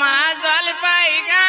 মা জল পাইগা